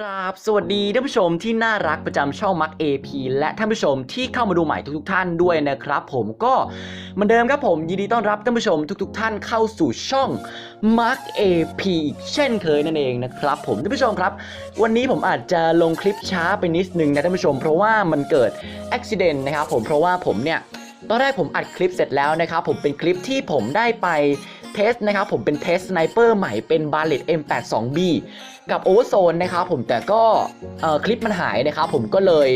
ครับ สวัสดีท่านผู้ชมที่น่ารักประจำช่องมัก AP และท่านผู้ชมที่เข้ามาดูใหม่ทุกๆ ท่านด้วยนะครับ ผมก็เหมือนเดิมครับผมยินดีต้อนรับท่านผู้ชมทุก ๆ ท่านเข้าสู่ช่อง Mark AP อีกเช่นเคยนั่นเองนะครับ ผมท่านผู้ชมครับ วันนี้ผมอาจจะลงคลิปช้าไปนิดนึงนะท่านผู้ชม เพราะว่ามันเกิดอุบิเหตุนะครับผมเพราะว่าผมเนี่ยตอนแรกผมอัดคลิปเสร็จแล้วนะครับผมเป็นคลิปที่ผมได้ไป เทสนะครับผมเป็นเทสสไนเปอร์ใหม่เป็น b a r l e t M82B กับโอเวอร์โซนนะครับผมแต่ก็เอ่อคลิปมันหายนะครับผมก็เลย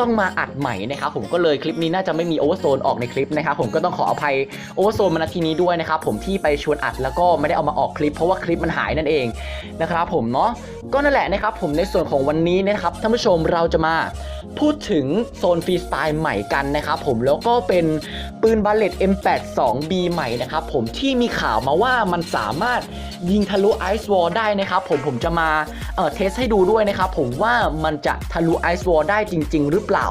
ต้องมาอัดใหม่นะครับผมก็เลยคลิปนี้น่าจะไม่มีโอเวอร์โซนออกในคลิปนะครับผมก็ต้องขออภัยโอเวอร์โซนมาณทีนี้ด้วยนะครับผมที่ไปชวนอัดแล้วก็ไม่ได้เอามาออกคลิป เพราะว่าคลิปมันหายนั่นเองนะครับผมเนาะก็นั่นแหละนะครับผมในส่วนของวันนี้นะครับท่านผู้ชมเราจะมาพูดถึงโซนฟรีสไตล์ใหม่กันนะครับผมแล้วก็เป็นปืนบาเลต M82B ใหม่นะครับผมที่มีข่าวมาว่ามันสามารถยิงทะลุไอซ์วอลได้นะครับผมผมจะมาเอ่อเทสให้ดูด้วยนะครับผมว่ามันจะทะลุไอซ์วอลได้จริง ๆ หรือเปล่า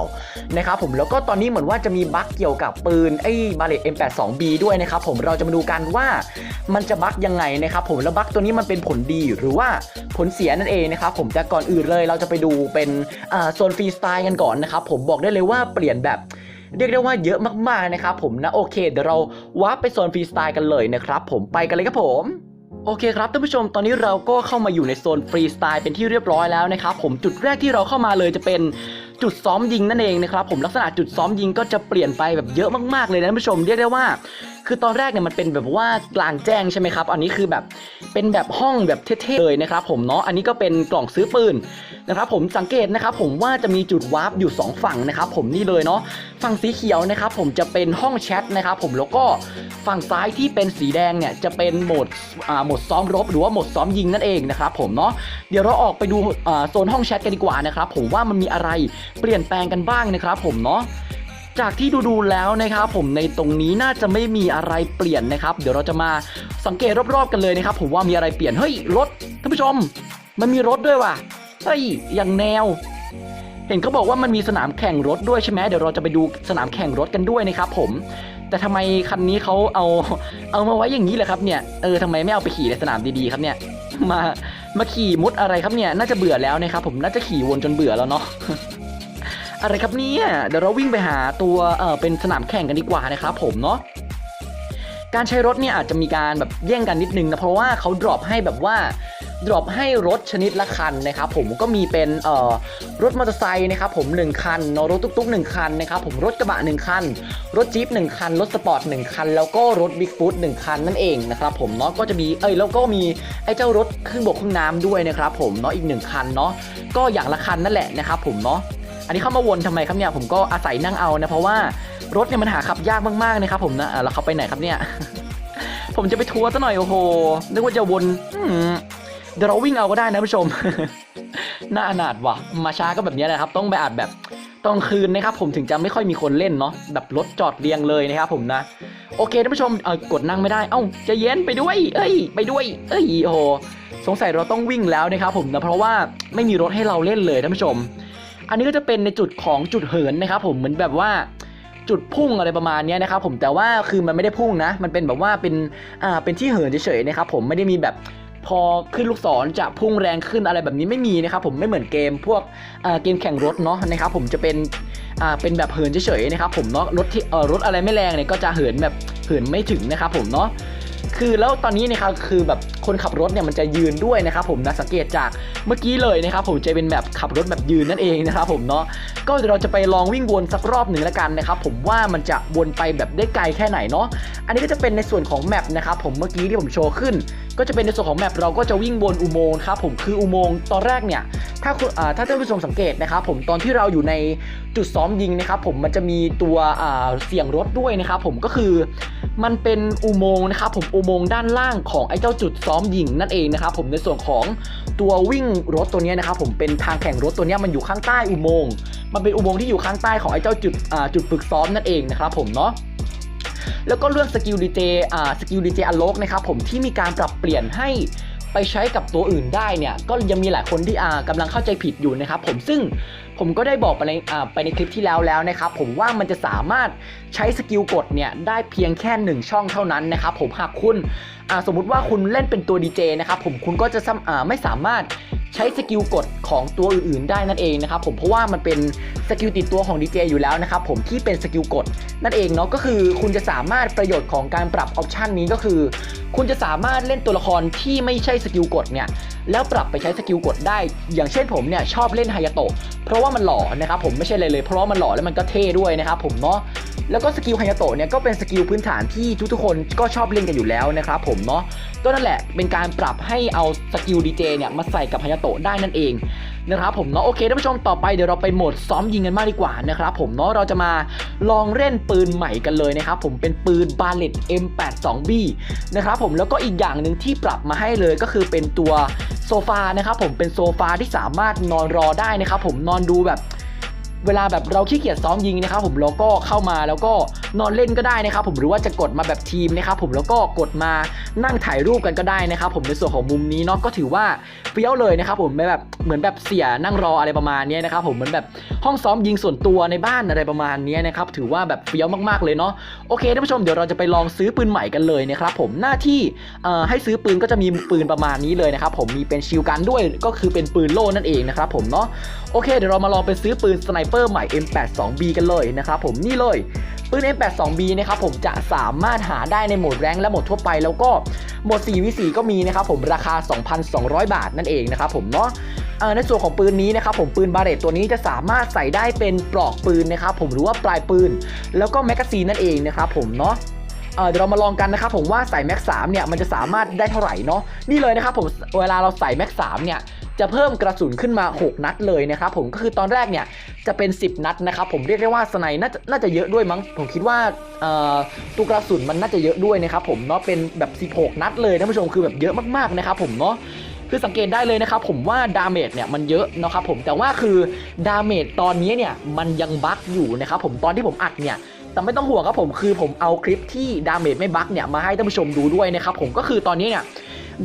นะครับผมแล้วก็ตอนนี้เหมือนว่าจะมีบั๊กเกี่ยวกับปืนไอ้บาเลต M82B ด้วยนะครับผมเราจะมาดูกันว่ามันจะบั๊กยังไงนะครับผมแล้วบั๊กตัวนี้มันเป็นผลดีหรือว่าผลเสียนั่นเองนะครับผมแต่ก่อนอื่นเลยเราจะไปดูเป็นอ่าโซนฟรีสไตล์กันก่อนนะครับผมบอกได้เลยว่าเปลี่ยนแบบ เรียกได้ว่าเยอะมากๆนะครับผมนะโอเคเดี๋ยวเราวาร์ปไปโซนฟรีสไตล์กันเลยนะครับผมไปกันเลยครับผมโอเคครับท่านผู้ชมตอนนี้เราก็เข้ามาอยู่ในโซนฟรีสไตล์เป็นที่เรียบร้อยแล้วนะครับผมจุดแรกที่เราเข้ามาเลยจะเป็นจุดซ้อมยิงนั่นเองนะครับผมลักษณะจุดซ้อมยิงก็จะเปลี่ยนไปแบบเยอะมากๆเลยนะท่านผู้ชมเรียกได้ว่า คือตอนแรกเนี่ยมันเป็นแบบว่ากลางแจ้งใช่ไหมครับ อันนี้คือแบบเป็นแบบห้องแบบเท่ๆเลยนะครับผมเนาะ อันนี้ก็เป็นกล่องซื้อปืนนะครับผมสังเกตนะครับผมว่าจะมีจุดวาร์ปอยู่ 2 ฝั่งนะครับผมนี่เลยเนาะ ฝั่งสีเขียวนะครับผมจะเป็นห้องแชทนะครับผมแล้วก็ฝั่งซ้ายที่เป็นสีแดงเนี่ยจะเป็นโหมดอ่าโหมดซ้อมรบ หรือว่าโหมดซ้อมยิงนั่นเองนะครับผมเนาะ เดี๋ยวเราออกไปดูอ่าโซนห้องแชทกันดีกว่านะครับผมว่ามันมีอะไรเปลี่ยนแปลงกันบ้างนะครับผมเนาะ จากที่ดูๆแล้วนะครับผมในตรงนี้น่าจะไม่มีอะไรเปลี่ยนนะครับ เดี๋ยวเราจะมาสังเกตรอบๆกันเลยนะครับ ผมว่ามีอะไรเปลี่ยนเฮ้ยรถท่านผู้ชม มันมีรถด้วยว่ะเฮ้ยอย่างแนว เห็นเขาบอกว่ามันมีสนามแข่งรถด้วยใช่ไหมเดี๋ยวเราจะไปดูสนามแข่งรถกันด้วยนะครับ ผม แต่ทำไมคันนี้เขาเอาเอามาไว้อย่างนี้เลยครับเนี่ยเออทำไมไม่เอาไปขี่ในสนามดีๆครับเนี่ย มามาขี่มุดอะไรครับเนี่ย น่าจะเบื่อแล้วนะครับผมน่าจะขี่วนจนเบื่อแล้วเนาะ อะไรครับเนี่ยเดี๋ยวเราวิ่งไปหาตัวเออเป็นสนามแข่งกันดีกว่านะครับผมเนาะการใช้รถเนี่ยอาจจะมีการแบบแย่งกันนิดนึงนะเพราะว่าเขาดรอปให้แบบว่าดรอปให้รถชนิดละคันนะครับผมก็มีเป็นเอ่อรถมอเตอร์ไซค์นะครับผม1คันเนอะรถตุ๊กๆ1คันนะครับผมรถกระบะ1คัน รถจี๊ป1คัน รถสปอร์ต1คัน แล้วก็รถบิ๊กฟุต1คันนั่นเองนะครับผมเนาะก็จะมีเอ้ยแล้วก็มีไอ้เจ้ารถเครื่องบกเครื่องน้ำด้วยนะครับผมเนาะอีก 1 คันเนาะก็อย่างละคันนั่นแหละนะครับผมเนาะ อันนี้เข้ามาวนทำไมครับเนี่ยผมก็อาศัยนั่งเอานะเพราะว่ารถเนี่ยมันหาขับยากมากๆนะครับผมนะแล้วเขาไปไหนครับเนี่ย ผมจะไปทัวร์ซะหน่อยโอ้โหนึกว่าจะวนเดี๋ยวเราวิ่งเอาก็ได้นะผู้ชมน่าอนาถว่ะ มาช้าก็แบบนี้แหละครับ ต้องไปอัดแบบต้อนคืนนะครับผมถึงจะไม่ค่อยมีคนเล่นเนาะแบบรถจอดเรียงเลยนะครับผมนะโอเคท่านผู้ชมเออกดนั่งไม่ได้ เอ้าจะเย็นไปด้วย เอ้ย ไปด้วย เอ้ยโอ้สงสัยเราต้องวิ่งแล้วนะครับผมนะเพราะว่าไม่มีรถให้เราเล่นเลยท่านผู้ชม อันนี้ก็จะเป็นในจุดของจุดเหินนะครับผมเหมือนแบบว่าจุดพุ่งอะไรประมาณนี้นะครับผมแต่ว่าคือมันไม่ได้พุ่งนะ มันเป็นแบบว่าเป็นอ่าเป็นที่เหินเฉยๆนะครับผมไม่ได้มีแบบพอขึ้นลูกศรจะพุ่งแรงขึ้นอะไรแบบนี้ไม่มีนะครับผมไม่เหมือนเกมพวกอ่าเกมแข่งรถเนาะนะครับผมจะเป็นอ่าเป็นแบบเหินเฉยๆนะครับผมเนาะรถที่รถอะไรไม่แรงเนี่ยก็จะเหินแบบเหินไม่ถึงนะครับผมเนาะ คือแล้วตอนนี้นะครับคือแบบคนขับรถเนี่ยมันจะยืนด้วยนะครับผมนะสังเกตจากเมื่อกี้เลยนะครับผมจะเป็นแบบขับรถแบบยืนนั่นเองนะครับผมเนาะก็เดี๋ยวเราจะไปลองวิ่งวนสักรอบหนึ่งแล้วกันนะครับผมว่ามันจะวนไปแบบได้ไกลแค่ไหนเนาะอันนี้ก็จะเป็นในส่วนของแมปนะครับผมเมื่อกี้ที่ผมโชว์ขึ้น ก็จะเป็นในส่วนของแมปเราก็จะวิ่งวนอุโมงค์ครับผมคืออุโมงค์ตอนแรกเนี่ยถ้าคุณถ้าท่านผู้ชมสังเกตนะครับผมตอนที่เราอยู่ในจุดซ้อมยิงนะครับผมมันจะมีตัวเสียงรถด้วยนะครับผมก็คือมันเป็นอุโมงค์นะครับผมอุโมงค์ด้านล่างของไอ้เจ้าจุดซ้อมยิงนั่นเองนะครับผมในส่วนของตัววิ่งรถตัวนี้นะครับผมเป็นทางแข่งรถตัวนี้มันอยู่ข้างใต้อุโมงค์มันเป็นอุโมงค์ที่อยู่ข้างใต้ของไอ้เจ้าจุดจุดฝึกซ้อมนั่นเองนะครับผมเนาะ แล้วก็เรื่องสกิลดีเจอ่าสกิลดีเจอโลกนะครับผมที่มีการปรับเปลี่ยนให้ไปใช้กับตัวอื่นได้เนี่ยก็ยังมีหลายคนที่อ่ากำลังเข้าใจผิดอยู่นะครับผมซึ่งผมก็ได้บอกไปในอ่าไปในคลิปที่แล้วแล้วนะครับผมว่ามันจะสามารถใช้สกิลกดเนี่ยได้เพียงแค่ 1 ช่องเท่านั้นนะครับผมหากคุณอ่าสมมุติว่าคุณเล่นเป็นตัวดีเจนะครับผมคุณก็จะอ่าไม่สามารถ ใช้สกิลกดของตัวอื่นๆ ได้นั่นเองนะครับผมเพราะว่ามันเป็นสกิลติดตัวของ DJ อยู่แล้วนะครับผมที่เป็นสกิลกดนั่นเองเนาะก็คือคุณจะสามารถประโยชน์ของการปรับออปชันนี้ก็คือ คุณจะสามารถเล่นตัวละครที่ไม่ใช่สกิลกดเนี่ยแล้วปรับไปใช้สกิลกดได้ อย่างเช่นผมเนี่ยชอบเล่นไฮยาโตะเพราะว่ามันหล่อนะครับผมไม่ใช่อะไรเลย เพราะว่ามันหล่อแล้วมันก็เท่ด้วยนะครับผมเนาะ แล้วก็สกิลไฮยาโตะเนี่ยก็เป็นสกิลพื้นฐานที่ทุกๆคนก็ชอบเล่นกันอยู่แล้วนะครับผมเนาะก็นั่นแหละเป็นการปรับให้เอาสกิลดีเจเนี่ยมาใส่กับไฮยาโตะได้นั่นเองนะครับผมเนาะโอเคท่านผู้ชมต่อไปเดี๋ยวเราไปโหมดซ้อมยิงกันมากดีกว่านะครับผมเนาะเราจะมาลองเล่นปืนใหม่กันเลยนะครับผมเป็นปืนบาเลต M82B นะครับผมแล้วก็อีกอย่างหนึ่งที่ปรับมาให้เลยก็คือเป็นตัวโซฟานะครับผมเป็นโซฟาที่สามารถนอนรอได้นะครับผมนอนดูแบบ เวลาแบบเราขี้เกียจซ้อมยิงนะครับผมเราก็เข้ามาแล้วก็นอนเล่นก็ได้นะครับผมหรือว่าจะกดมาแบบทีมนะครับผมแล้วก็กดมานั่งถ่ายรูปกันก็ได้นะครับผมในส่วนของมุมนี้เนาะก็ถือว่าเฟี้ยวเลยนะครับผมไม่แบบเหมือนแบบเสียนั่งรออะไรประมาณนี้นะครับผมเหมือนแบบห้องซ้อมยิงส่วนตัวในบ้านอะไรประมาณนี้นะครับถือว่าแบบเฟี้ยวมากๆเลยเนาะโอเคท่านผู้ชมเดี๋ยวเราจะไปลองซื้อปืนใหม่กันเลยนะครับผมหน้าที่ให้ซื้อปืนก็จะมีปืนประมาณนี้เลยนะครับผมมีเป็นชิลกันด้วยก็คือเป็นปืนโล่นั่นเองนะครับผมเนาะ โอเค เดี๋ยวเรามาลองไปซื้อปืนสไนเปอร์ใหม่ M82B กันเลยนะครับผมนี่เลยปืน M82B นะครับผมจะสามารถหาได้ในโหมดแรงและโหมดทั่วไปแล้วก็โหมด 4v4 ก็มีนะครับผมราคา 2,200 บาทนั่นเองนะครับผมเนาะในส่วนของปืนนี้นะครับผมปืนบาเรตตัวนี้จะสามารถใส่ได้เป็นปลอกปืนนะครับผมหรือว่าปลายปืน แล้วก็แมกกาซีนนั่นเองนะครับผมเนาะ เดี๋ยวเรามาลองกันนะครับผมว่าใส่แม็กสามเนี่ยมันจะสามารถได้เท่าไหร่เนาะนี่เลยนะครับผมเวลาเราใส่แม็กสามเนี่ยจะเพิ่มกระสุนขึ้นมา 6 นัดเลยนะครับผมก็คือตอนแรกเนี่ยจะเป็น 10 นัดนะครับผมเรียกได้ว่าสไนน่าจะน่าจะเยอะด้วยมั้งผมคิดว่าตัวกระสุนมันน่าจะเยอะด้วยนะครับผมเนาะเป็นแบบ 16 นัดเลยท่านผู้ชมคือแบบเยอะมากๆนะครับผมเนาะคือสังเกตได้เลยนะครับผมว่าดาเมจเนี่ยมันเยอะนะครับผมแต่ว่าคือดาเมจตอนนี้เนี่ยมันยังบั๊กอยู่นะครับผมตอนที่ผมอัดเนี่ย แต่ไม่ต้องห่วงครับผมคือผมเอาคลิปที่ดาเมจไม่บั๊กเนี่ยมาให้ท่านผู้ชมดูด้วยนะครับผมก็คือตอนนี้เนี่ย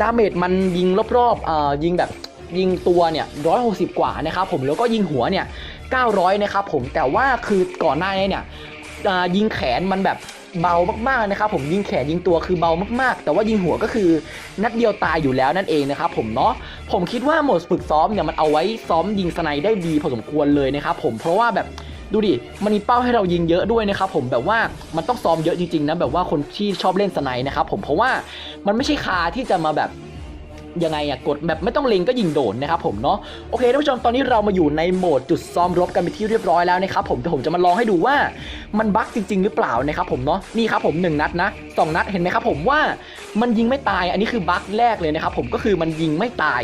ดาเมจมันยิงรอบๆเอ่อยิงแบบยิงตัวเนี่ย160 กว่านะครับผมแล้วก็ยิงหัวเนี่ย900 นะครับผมแต่ว่าคือก่อนหน้านี้เนี่ยอ่ายิงแขนมันแบบเบามากๆนะครับผมยิงแขนยิงตัวคือเบามากๆ แต่ว่ายิงหัวก็คือนัดเดียวตายอยู่แล้วนั่นเองนะครับผมเนาะผมคิดว่าโหมดฝึกซ้อมเนี่ยมันเอาไว้ซ้อมยิงสไนได้ดีพอสมควรเลยนะครับผมเพราะว่าแบบ ดูดิมันมีเป้าให้เรายิงเยอะด้วยนะครับผมแบบว่ามันต้องซ้อมเยอะจริงๆนะแบบว่าคนที่ชอบเล่นสไนนะครับผมเพราะว่ามันไม่ใช่คาที่จะมาแบบยังไงอะกดแบบไม่ต้องเล็งก็ยิงโดนนะครับผมเนาะโอเคท่านผู้ชมตอนนี้เรามาอยู่ในโหมดจุดซ้อมรบกันไปที่เรียบร้อยแล้วนะครับผมเดี๋ยวผมจะมาลองให้ดูว่ามันบั๊กจริง ๆ หรือเปล่านะครับผมเนาะนี่ครับผมหนึ่งนัดนะสองนัดเห็นไหมครับผมว่ามันยิงไม่ตายอันนี้คือบั๊กแรกเลยนะครับผมก็คือมันยิงไม่ตาย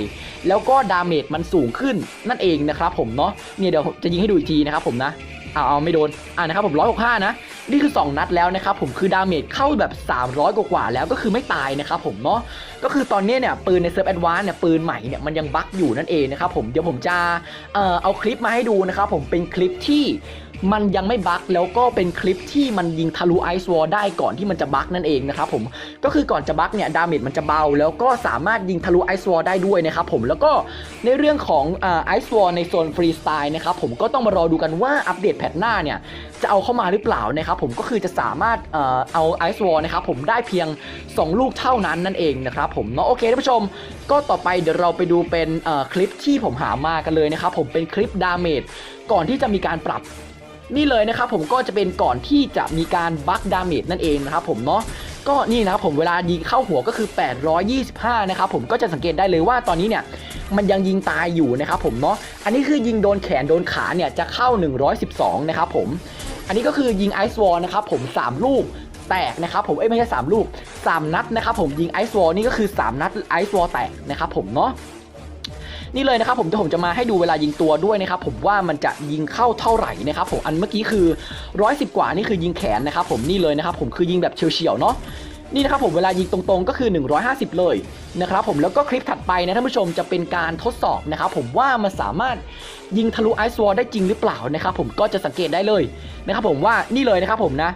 แล้วก็ดาเมจมันสูงขึ้นนั่นเองนะครับผมเนาะเนี่ยเดี๋ยวจะยิงให้ดูอีกทีนะครับผมนะ เอาเอาไม่โดนอ่านะครับผมร้อยหกห้านะนี่คือ 2 นัดแล้วนะครับผมคือดาเมจเข้าแบบ 300กว่าแล้วก็คือไม่ตายนะครับผมเนาะก็คือตอนนี้เนี่ยปืนในเซิร์ฟแอดวานเนี่ยปืนใหม่เนี่ยมันยังบั๊กอยู่นั่นเองนะครับผมเดี๋ยวผมจะเอ่อเอาคลิปมาให้ดูนะครับผมเป็นคลิปที่ มันยังไม่บั๊กแล้วก็เป็นคลิปที่มันยิงทะลุไอซ์วอลได้ก่อนที่มันจะบั๊กนั่นเองนะครับผมก็คือก่อนจะบั๊กเนี่ยดาเมจมันจะเบา แล้วก็สามารถยิงทะลุไอซ์วอลได้ด้วยนะครับผมแล้วก็ในเรื่องของไอซ์วอลในโซนฟรีสไตล์นะครับผมก็ต้องมารอดูกันว่าอัปเดตแพทหน้าเนี่ยจะเอาเข้ามาหรือเปล่านะครับผมก็คือจะสามารถเอ่อเอาไอซ์วอลนะครับผมได้เพียง 2 ลูกเท่านั้นนั่นเองนะครับผมเนาะโอเคท่านผู้ชม ก็ต่อไปเดี๋ยวเราไปดูเป็นคลิปที่ผมหามากันเลยนะครับผมเป็นคลิปดาเมจก่อนที่จะมีการปรับ นี่เลยนะครับผมก็จะเป็นก่อนที่จะมีการบัคดาเมจนั่นเองนะครับผมเนาะก็นี่นะครับผมเวลายิงเข้าหัวก็คือ 825 นะครับผมก็จะสังเกตได้เลยว่าตอนนี้เนี่ยมันยังยิงตายอยู่นะครับผมเนาะอันนี้คือยิงโดนแขนโดนขาเนี่ยจะเข้า 112 นะครับผม อันนี้ก็คือยิงไอซ์วอลนะครับผม 3 ลูกแตกนะครับผมเอ้ยไม่ใช่ 3 ลูก 3 นัดนะครับผมยิงไอซ์วอลนี่ก็คือ 3 นัดไอซ์วอลแตกนะครับผมเนาะ นี่เลยนะครับผมเดี๋ยวผมจะมาให้ดูเวลายิงตัวด้วยนะครับผมว่ามันจะยิงเข้าเท่าไหร่นะครับผมอันเมื่อกี้คือ 110 กว่านี่คือยิงแขนนะครับผมนี่เลยนะครับผมคือยิงแบบเฉียวๆเนาะนี่นะครับผมเวลายิงตรงๆก็คือ 150 เลยนะครับผมแล้วก็คลิปถัดไปนะท่านผู้ชมจะเป็นการทดสอบนะครับผมว่ามันสามารถยิงทะลุไอซ์วอลได้จริงหรือเปล่านะครับผมก็จะสังเกตได้เลยนะครับผมว่านี่เลยนะครับผมนะ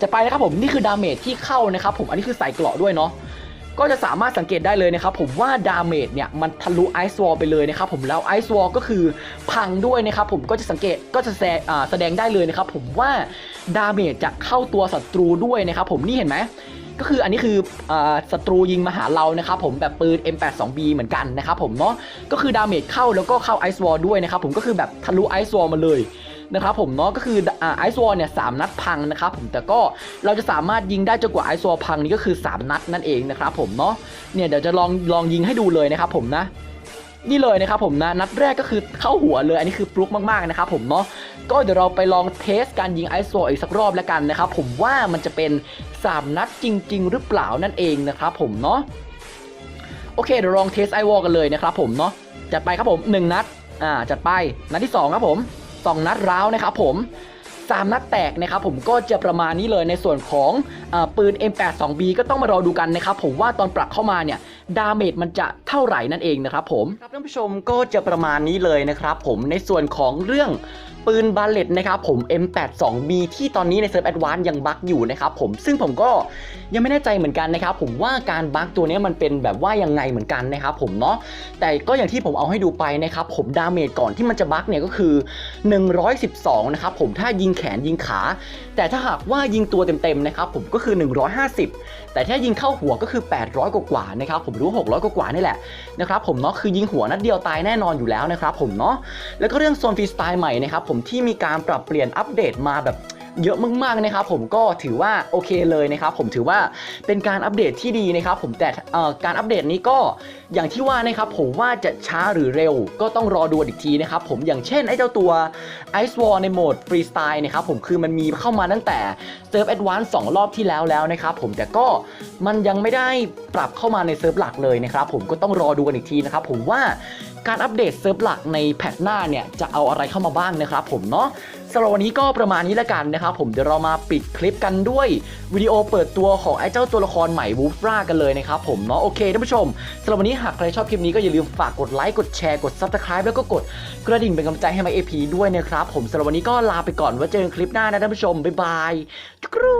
จะไปนะครับผมนี่คือดาเมจที่เข้านะครับผมอันนี้คือใส่เกราะด้วยเนาะ ก็จะสามารถสังเกตได้เลยนะครับผมว่าดาเมจเนี่ยมันทะลุไอซ์วอลไปเลยนะครับผมแล้วไอซ์วอลก็คือพังด้วยนะครับผมก็จะสังเกตก็จะแสดงได้เลยนะครับผมว่าดาเมจจะเข้าตัวศัตรูด้วยนะครับผมนี่เห็นไหมก็คืออันนี้คือศัตรูยิงมาหาเรานะครับผมแบบปืน M82B เหมือนกันนะครับผมเนาะก็คือดาเมจเข้าแล้วก็เข้าไอซ์วอลด้วยนะครับผมก็คือแบบทะลุไอซ์วอลมาเลย นะครับผมเนาะก็คือไอซ์วอลเนี่ยสามนัดพังนะครับผมแต่ก็เราจะสามารถยิงได้จนกว่าไอซ์วอลพังนี่ก็คือ 3 นัดนั่นเองนะครับผมเนาะเนี่ยเดี๋ยวจะลองลองยิงให้ดูเลยนะครับผมนะนี่เลยนะครับผมนะนัดแรกก็คือเข้าหัวเลย อันนี้คือฟลุกมากๆนะครับผมเนาะก็เดี๋ยวเราไปลองเทสการยิงไอซ์วอลอีกสักรอบแล้วกันนะครับผมว่ามันจะเป็น 3 นัดจริง ๆ หรือเปล่านั่นเองนะครับผมเนาะโอเคเดี๋ยวลองเทสไอวอลกันเลยนะครับผมเนาะจัดไปครับผม 1 นัดอ่าจัดไปนัดที่ 2 ครับผม 2 นัดร้าวนะครับผม3นัดแตกนะครับผมก็จะประมาณนี้เลยในส่วนของอปืน M82B ก็ต้องมารอดูกันนะครับผมว่าตอนปรับเข้ามาเนี่ยดาเมจมันจะเท่าไหร่นั่นเองนะครับผมครับท่านผู้ชมก็จะประมาณนี้เลยนะครับผมในส่วนของเรื่อง ปืนบาเลตนะครับผม M82B ที่ตอนนี้ในเซิร์ฟแอดวานยังบั๊กอยู่นะครับผมซึ่งผมก็ยังไม่แน่ใจเหมือนกันนะครับผมว่าการบั๊กตัวนี้มันเป็นแบบว่ายังไงเหมือนกันนะครับผมเนาะแต่ก็อย่างที่ผมเอาให้ดูไปนะครับผมดาเมจก่อนที่มันจะบั๊กเนี่ยก็คือ 112 นะครับผมถ้ายิงแขนยิงขา แต่ถ้าหากว่ายิงตัวเต็มๆนะครับผมก็คือ 150 แต่ถ้ายิงเข้าหัวก็คือ 800 กว่าๆนะครับผมรู้ 600 กว่าๆนี่แหละนะครับผมเนาะคือยิงหัวนัดเดียวตายแน่นอนอยู่แล้วนะครับผมเนาะแล้วก็เรื่องโซนฟรีสไตล์ใหม่นะครับผมที่มีการปรับเปลี่ยนอัปเดตมาแบบเยอะมากๆนะครับผมก็ถือว่าโอเคเลยนะครับผมถือว่าเป็นการอัปเดตที่ดีนะครับผมแต่การอัปเดตนี้ก็อย่างที่ว่านะครับผมว่าจะช้าหรือเร็วก็ต้องรอดูอีกทีนะครับผมอย่างเช่นไอ้เจ้าตัว Ice War ในโหมดฟรีสไตล์นะครับผมคือมันมีเข้ามาตั้งแต่เซิร์ฟแอดวานซ์สองรอบที่แล้วแล้วนะครับผมแต่ก็มันยังไม่ได้ปรับเข้ามาในเซิร์ฟหลักเลยนะครับผมก็ต้องรอดูกันอีกทีนะครับผมว่า การอัปเดตเซิร์ฟหลักในแพทหน้าเนี่ยจะเอาอะไรเข้ามาบ้างนะครับผมเนาะสำหรับวันนี้ก็ประมาณนี้แล้วกันนะครับผมเดี๋ยวเรามาปิดคลิปกันด้วยวิดีโอเปิดตัวของไอ้เจ้าตัวละครใหม่วูฟรากันเลยนะครับผมเนาะโอเคท่านผู้ชมสำหรับวันนี้หากใครชอบคลิปนี้ก็อย่าลืมฝากกดไลค์กดแชร์กด Subscribe แล้วก็กดกระดิ่งเป็นกำลังใจให้มาเอพีด้วยนะครับผมสำหรับวันนี้ก็ลาไปก่อนไว้เจอกันคลิปหน้านะท่านผู้ชมบ๊ายบายจุกรู